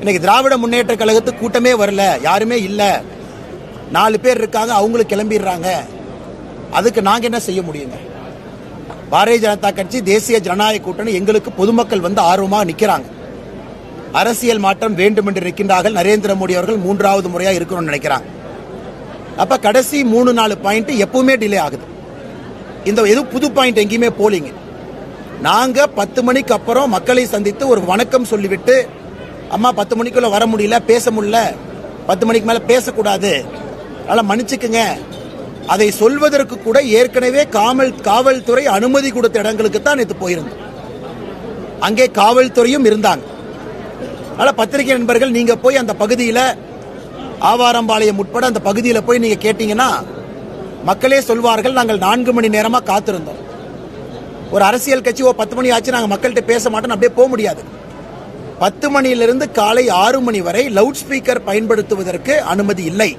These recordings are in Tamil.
இன்னைக்கு திராவிட முன்னேற்ற கழகத்துக்கு கூட்டமே வரல யாருமே இல்லை. நாலு பேர் இருக்காங்க அவங்களும் கிளம்பிடுறாங்க. அதுக்கு நாங்க என்ன செய்ய முடியுங்க? பாரதிய ஜனதா கட்சி தேசிய ஜனநாயக கூட்டணி எங்களுக்கு பொதுமக்கள் வந்து ஆர்வமாக நிற்கிறாங்க அரசியல் மாற்றம் வேண்டும் என்று இருக்கின்றார்கள். நரேந்திர மோடி அவர்கள் மூன்றாவது முறையாக இருக்கணும்னு நினைக்கிறாங்க. அப்போ கடைசி மூணு நாலு பாயிண்ட் எப்பவுமே டிலே ஆகுது. இந்த எது புது பாயிண்ட் எங்கேயுமே போலிங்க. நாங்கள் பத்து மணிக்கு அப்புறம் மக்களை சந்தித்து ஒரு வணக்கம் சொல்லிவிட்டு அம்மா பத்து மணிக்குள்ள வர முடியல பேச முடியல. பத்து மணிக்கு மேல பேசக்கூடாது. அதனால மன்னிச்சுக்குங்க. அதை சொல்வதற்கு கூட ஏற்கனவே காவல் காவல்துறை அனுமதி கொடுத்த இடங்களுக்கு தான் நேற்று போயிருந்தோம். அங்கே காவல்துறையும் இருந்தாங்க. அதனால பத்திரிகை நண்பர்கள் நீங்க போய் அந்த பகுதியில் ஆவாரம்பாளையம் உட்பட அந்த பகுதியில் போய் நீங்க கேட்டீங்கன்னா மக்களே சொல்வார்கள் நாங்கள் நான்கு மணி நேரமா காத்திருந்தோம். ஒரு அரசியல் கட்சி ஓ பத்து மணி ஆச்சு நாங்கள் மக்கள்கிட்ட பேச மாட்டோம் அப்படியே போக முடியாது. பத்து மணியிலிருந்து காலை ஆறு மணி வரை லவுட் ஸ்பீக்கர் பயன்படுத்துவதற்கு அனுமதி இல்லை.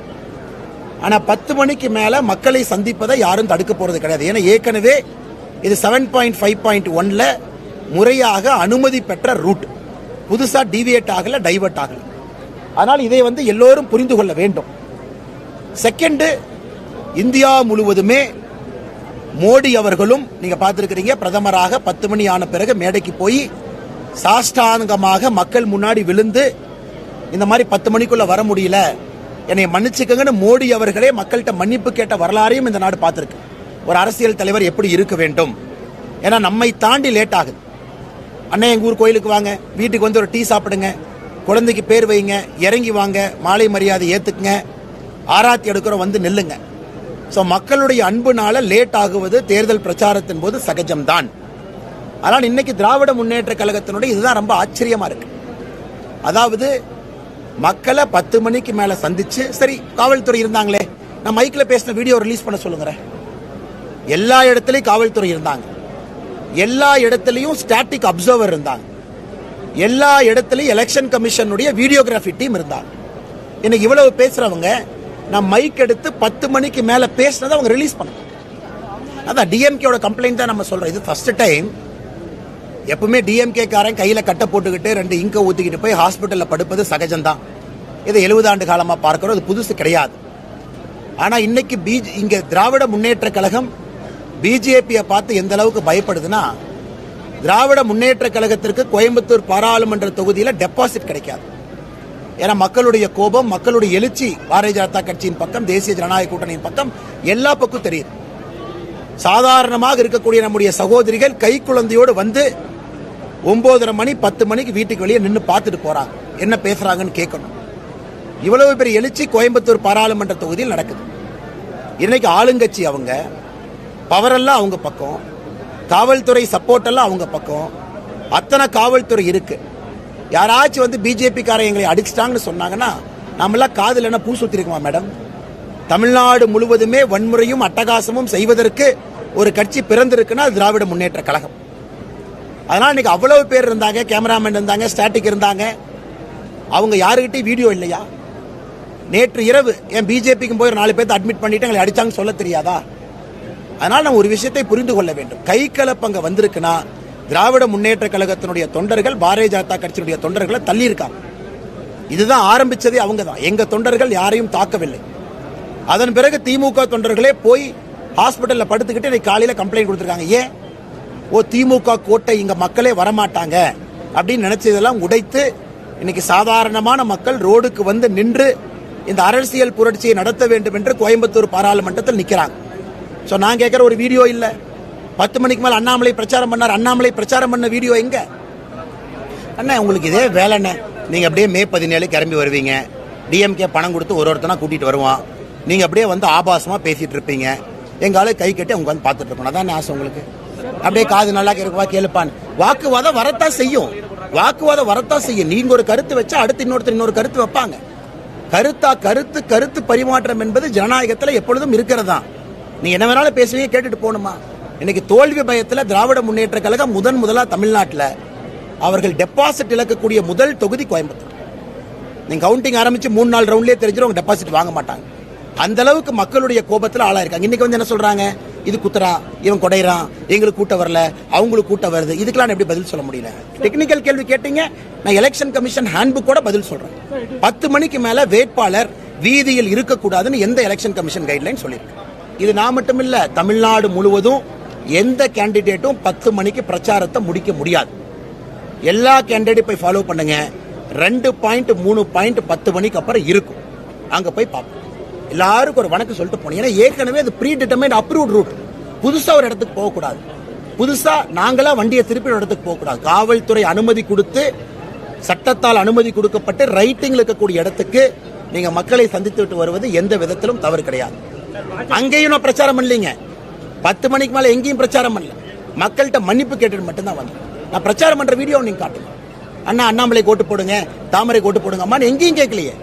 ஆனால் பத்து மணிக்கு மேலே மக்களை சந்திப்பதை யாரும் தடுக்க போகிறது கிடையாது. ஏன்னா ஏற்கனவே இது செவன் பாயிண்ட் ஃபைவ் பாயிண்ட் ஒன்ல முறையாக அனுமதி பெற்ற ரூட் புதுசாக டிவியேட் ஆகல டைவர்ட் ஆகல. ஆனால் இதை வந்து எல்லோரும் புரிந்து கொள்ள வேண்டும். செகண்டு இந்தியா முழுவதுமே மோடி அவர்களும் நீங்கள் பார்த்துருக்கிறீங்க பிரதமராக பத்து மணி ஆன பிறகு மேடைக்கு போய் சாஷ்டாங்கமாக மக்கள் முன்னாடி விழுந்து இந்த மாதிரி பத்து மணிக்குள்ள வர முடியல. என்னை மன்னிச்சுக்கங்கன்னு மோடி அவர்களே மக்கள்கிட்ட மன்னிப்பு கேட்ட வரலாறையும் இந்த நாடு பார்த்துருக்கு. ஒரு அரசியல் தலைவர் எப்படி இருக்க வேண்டும்? ஏன்னா நம்மை தாண்டி லேட் ஆகுது. அண்ணன் எங்கள் ஊர் கோயிலுக்கு வாங்க. வீட்டுக்கு வந்து ஒரு டீ சாப்பிடுங்க. குழந்தைக்கு பேர் வைங்க. இறங்கி வாங்க. மாலை மரியாதை ஏற்றுக்குங்க ஆராத்தி எடுக்கிறோம் வந்து நில்லுங்க. ஸோ மக்களுடைய அன்புனால லேட் ஆகுவது தேர்தல் பிரச்சாரத்தின் போது சகஜம்தான். ஆனால் இன்னைக்கு திராவிட முன்னேற்ற கழகத்தினுடைய இதுதான் ரொம்ப ஆச்சரியமா இருக்கு. அதாவது மக்களை பத்து மணிக்கு மேல சந்திச்சு சரி காவல்துறை இருந்தாங்களே நான் மைக்கில் பேசின வீடியோ ரிலீஸ் பண்ண சொல்லுங்க எல்லா இடத்துலையும் காவல்துறை இருந்தாங்க. எல்லா இடத்துலையும் ஸ்டாட்டிக் அப்சர்வர் இருந்தாங்க. எல்லா இடத்துலையும் எலெக்ஷன் கமிஷனுடைய வீடியோகிராஃபி டீம் இருந்தாங்க. இன்னைக்கு இவ்வளவு பேசுறவங்க நான் மைக் எடுத்து பத்து மணிக்கு மேல பேசினதை அவங்க ரிலீஸ் பண்ணணும். அதான் டிஎம்கேயோட கம்ப்ளைண்ட் தான் நம்ம சொல்றோம். இது ஃபர்ஸ்ட் டைம் எப்பவுமே டிஎம்கே காரன் கையில கட்ட போட்டுக்கிட்டு ரெண்டு இங்க ஊத்திக்கிட்டு போய் ஹாஸ்பிட்டல்ல படுப்பது சகஜம்தான். இதை எழுபது ஆண்டு காலமா பார்க்கிறோம். அது புதுசு கிடையாது. ஆனா இன்னைக்கு பிஜ் இங்க திராவிட முன்னேற்ற கழகம் பிஜேபியை பார்த்து எந்த அளவுக்கு பயப்படுதுன்னா திராவிட முன்னேற்ற கழகத்திற்கு கோயம்புத்தூர் பாராளுமன்ற தொகுதியில் டெபாசிட் கிடைக்காது. ஏன்னா மக்களுடைய கோபம் மக்களுடைய எழுச்சி பாரதிய ஜனதா கட்சியின் பக்கம் தேசிய ஜனநாயக கூட்டணியின் பக்கம் எல்லா பக்கம் தெரியுது. சாதாரணமாக இருக்கக்கூடிய நம்முடைய சகோதரிகள் கை குழந்தையோடு வந்து ஒன்பதரை மணி பத்து மணிக்கு வீட்டுக்கு வெளியே நின்று பார்த்துட்டு போறாங்க. என்ன பேசுறாங்கன்னு கேட்கணும். இவ்வளவு பெரிய எழுச்சி கோயம்புத்தூர் பாராளுமன்ற தொகுதியில் நடக்குது. இன்னைக்கு ஆளுங்கட்சி அவங்க பவரெல்லாம் அவங்க பக்கம் காவல்துறை சப்போர்ட் எல்லாம் அவங்க பக்கம் அத்தனை காவல்துறை இருக்கு. யாராச்சும் வந்து பிஜேபி எங்களை அடிச்சிட்டாங்கன்னு சொன்னாங்கன்னா நாமெல்லாம் காதுல என்ன பூ சுத்திருக்குமா மேடம் தமிழ்நாடு முழுவதுமே வன்முறையும் அட்டகாசமும் செய்வதற்கு ஒரு கட்சி பிறந்திருக்குன்னா திராவிட முன்னேற்ற கழகம். அதனால இன்னைக்கு அவ்வளவு பேர் இருந்தாங்க கேமராமேன் இருந்தாங்க ஸ்டாட்டிக் இருந்தாங்க. அவங்க யாருக்கிட்டையும் வீடியோ இல்லையா? நேற்று இரவு என் பிஜேபிக்கு போய் ஒரு நாலு பேர்த்து அட்மிட் பண்ணிட்டு எங்களை அடிச்சாங்கன்னு சொல்ல தெரியாதா? அதனால் நம்ம ஒரு விஷயத்தை புரிந்து கொள்ள வேண்டும். கை கலப்பங்க வந்திருக்குன்னா திராவிட முன்னேற்ற கழகத்தினுடைய தொண்டர்கள் பாரதிய ஜனதா கட்சியினுடைய தொண்டர்களை தள்ளியிருக்காங்க. இதுதான் ஆரம்பிச்சதே அவங்க தான். எங்க தொண்டர்கள் யாரையும் தாக்கவில்லை. அதன் பிறகு திமுக தொண்டர்களே போய் ஹாஸ்பிட்டலில் படுத்துக்கிட்டு இன்னைக்கு காலையில் கம்ப்ளைண்ட் கொடுத்துருக்காங்க. ஏன்? ஓ திமுக கோட்டை இங்க மக்களே வரமாட்டாங்க அப்படின்னு நினைச்சதெல்லாம் உடைத்து இன்னைக்கு சாதாரணமான மக்கள் ரோடுக்கு வந்து நின்று இந்த அரசியல் புரட்சியை நடத்த வேண்டும் என்று கோயம்புத்தூர் பாராளுமன்றத்தில் நிற்கிறாங்க ஸோ நான் கேட்குற ஒரு வீடியோ இல்லை. பத்து மணிக்கு மேல் அண்ணாமலை பிரச்சாரம் பண்ணார். அண்ணாமலை பிரச்சாரம் பண்ண வீடியோ எங்க? அண்ணா உங்களுக்கு இதே வேலைண்ணே நீங்க அப்படியே மே பதினேழு கிளம்பி வருவீங்க. டிஎம்கே பணம் கொடுத்து ஒரு ஒருத்தனா கூட்டிட்டு வருவான். நீங்க அப்படியே வந்து ஆபாசமா பேசிட்டு இருப்பீங்க. எங்க ஆளு கை கட்டி அவங்க வந்து பார்த்துட்டு இருக்கணும். அதான் ஆசை உங்களுக்கு? அப்படியே காது நல்லா கேட்கவா கேளுப்பான்னு. வாக்குவாதம் வரத்தான் செய்யும். வாக்குவாதம் வரத்தான் செய்யும். நீங்க ஒரு கருத்து வச்சா அடுத்து இன்னொருத்தர் இன்னொரு கருத்து வைப்பாங்க. கருத்தா கருத்து கருத்து பரிமாற்றம் என்பது ஜனநாயகத்துல எப்பொழுதும் இருக்கிறதா? நீ என்ன வேணாலும் பேசுவீங்க கேட்டுட்டு போகணுமா? இன்னைக்கு தோல்வி பயத்துல திராவிட முன்னேற்ற கழகம் முதன் முதலா தமிழ்நாட்டுல அவர்கள் டெபாசிட் இழக்கக்கூடிய முதல் தொகுதி கோயம்புத்தூர். நீங்க கவுண்டிங் ஆரம்பிச்சு மூணு நாள் ரவுண்ட்லயே தெரிஞ்சிடும் அவங்க டெபாசிட் வாங்க மாட்டாங்க. அந்த அளவுக்கு மக்களுடைய கோபத்துல ஆளாயிருக்காங்க இன்னைக்கு வந்து என்ன சொல்றாங்க? இது குத்துறான் இவன் கொடைறான் எங்களுக்கு கூட்ட வரல அவங்களுக்கு கூட்ட வருது. இதுக்கெல்லாம் நான் எப்படி பதில் சொல்ல முடியல? டெக்னிக்கல் கேள்வி கேட்டீங்க நான் எலெக்ஷன் கமிஷன் ஹேண்ட்புக் கூட பதில் சொல்றேன். பத்து மணிக்கு மேல வேட்பாளர் வீதியில் இருக்கக்கூடாதுன்னு எந்த எலெக்ஷன் கமிஷன் கைட்லைன் சொல்லியிருக்கு? இது நான் மட்டும் இல்ல தமிழ்நாடு முழுவதும் எந்த கேண்டிடேட்டும் பத்து மணிக்கு பிரச்சாரத்தை முடிக்க முடியாது. எல்லா கேண்டிடேட் போய் ஃபாலோ பண்ணுங்க. ரெண்டு பாயிண்ட் மூணு பாயிண்ட் பத்து மணிக்கு அப்புறம் இருக்கும். அங்க போய் பார்ப்போம். எல்லாருக்கும் ஒரு வணக்கம் சொல்லிட்டு போனோம். ஏன்னா ஏற்கனவே அது ப்ரீ டிட்டர்மைன் அப்ரூவ்ட் ரூட் புதுசாக ஒரு இடத்துக்கு போகக்கூடாது. புதுசாக நாங்களாக வண்டியை திருப்பி ஒரு இடத்துக்கு போகக்கூடாது. காவல்துறை அனுமதி கொடுத்து சட்டத்தால் அனுமதி கொடுக்கப்பட்டு ரைட்டிங்கில் இருக்கக்கூடிய இடத்துக்கு நீங்கள் மக்களை சந்தித்து விட்டு வருவது எந்த விதத்திலும் தவறு கிடையாது. அங்கேயும் நான் பிரச்சாரம் பண்ணலீங்க. பத்து மணிக்கு மேலே எங்கேயும் பிரச்சாரம் பண்ணல. மக்கள்கிட்ட மன்னிப்பு கேட்டுட்டு மட்டும்தான் வந்தேன். நான் பிரச்சாரம் பண்ணுற வீடியோ நீங்கள் காட்டுங்க. அண்ணா அண்ணாமலை கோட்டு போடுங்க தாமரை கோட்டு போடுங்க அம்மா எங்கேயும் கேட்கலையே.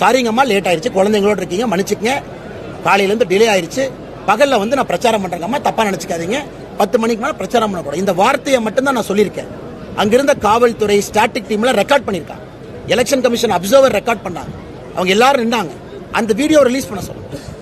சாரிங்கம்மா லேட் ஆயிருச்சு. குழந்தைங்களோட இருக்கீங்க மன்னிச்சுக்கங்க. காலையிலேருந்து டிலே ஆயிருச்சு. பகலில் வந்து நான் பிரச்சாரம் பண்ணுறேங்கம்மா தப்பாக நினச்சிக்காதீங்க. பத்து மணிக்கு மேலே பிரச்சாரம் பண்ணக்கூடாது. இந்த வார்த்தையை மட்டும்தான் நான் சொல்லியிருக்கேன். அங்கிருந்த காவல்துறை ஸ்டாட்டிக் டீம்ல ரெக்கார்ட் பண்ணியிருக்காங்க. எலெக்ஷன் கமிஷன் அப்சர்வர் ரெக்கார்ட் பண்ணாங்க. அவங்க எல்லாரும் நின்னாங்க. அந்த வீடியோ ரிலீஸ் பண்ண சொல்லுங்க